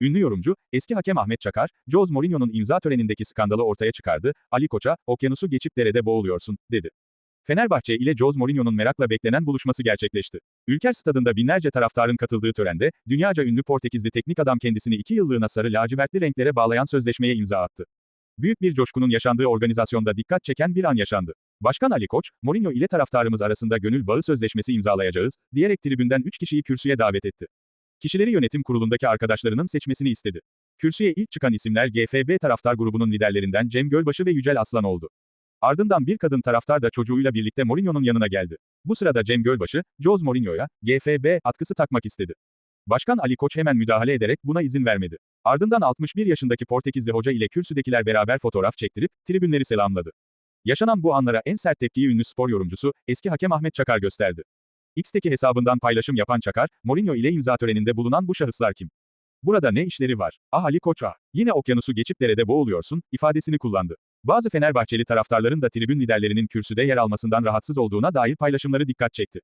Ünlü yorumcu, eski hakem Ahmet Çakar, Jose Mourinho'nun imza törenindeki skandalı ortaya çıkardı, Ali Koç'a, okyanusu geçip derede boğuluyorsun, dedi. Fenerbahçe ile Jose Mourinho'nun merakla beklenen buluşması gerçekleşti. Ülker Stadında binlerce taraftarın katıldığı törende, dünyaca ünlü Portekizli teknik adam kendisini iki yıllığına sarı lacivertli renklere bağlayan sözleşmeye imza attı. Büyük bir coşkunun yaşandığı organizasyonda dikkat çeken bir an yaşandı. Başkan Ali Koç, Mourinho ile taraftarımız arasında gönül bağı sözleşmesi imzalayacağız, diyerek tribünden 3 kişiyi kürsüye davet etti. Kişileri yönetim kurulundaki arkadaşlarının seçmesini istedi. Kürsüye ilk çıkan isimler GFB taraftar grubunun liderlerinden Cem Gölbaşı ve Yücel Aslan oldu. Ardından bir kadın taraftar da çocuğuyla birlikte Mourinho'nun yanına geldi. Bu sırada Cem Gölbaşı, Jose Mourinho'ya, GFB, atkısı takmak istedi. Başkan Ali Koç hemen müdahale ederek buna izin vermedi. Ardından 61 yaşındaki Portekizli hoca ile kürsüdekiler beraber fotoğraf çektirip, tribünleri selamladı. Yaşanan bu anlara en sert tepkiyi ünlü spor yorumcusu, eski hakem Ahmet Çakar gösterdi. X'teki hesabından paylaşım yapan Çakar, Mourinho ile imza töreninde bulunan bu şahıslar kim? Burada ne işleri var? Ah Ali Koç ah. Yine okyanusu geçip derede boğuluyorsun, ifadesini kullandı. Bazı Fenerbahçeli taraftarların da tribün liderlerinin kürsüde yer almasından rahatsız olduğuna dair paylaşımları dikkat çekti.